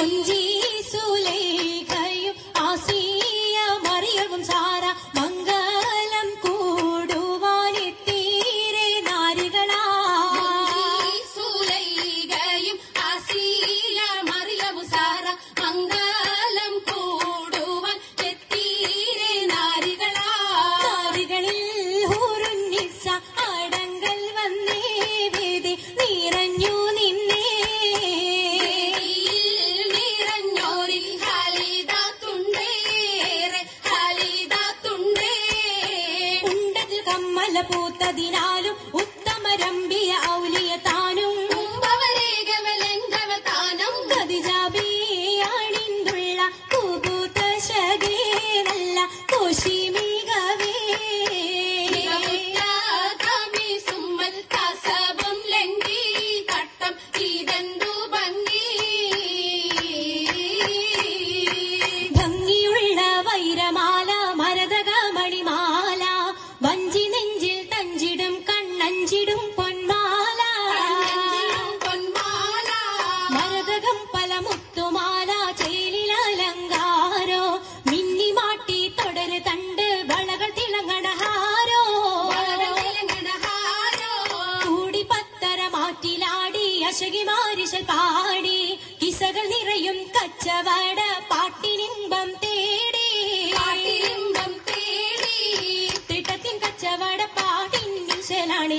曾经 കമല ഉത്തമരമ്പിയ ഔലിയ താനും ിയാണിന്തുള്ള പൂപൂത്ത ശകേ നല്ല കോശി കശകിമാരിശൽ പാടി കിസകൾ നിറയും കച്ചവട പാട്ടിനിമ്പം തേടി. പാട്ടിനിമ്പം തേടി. തിട്ടത്തിൻ കച്ചവട പാട്ടിൻ ശലാണ്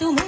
तुम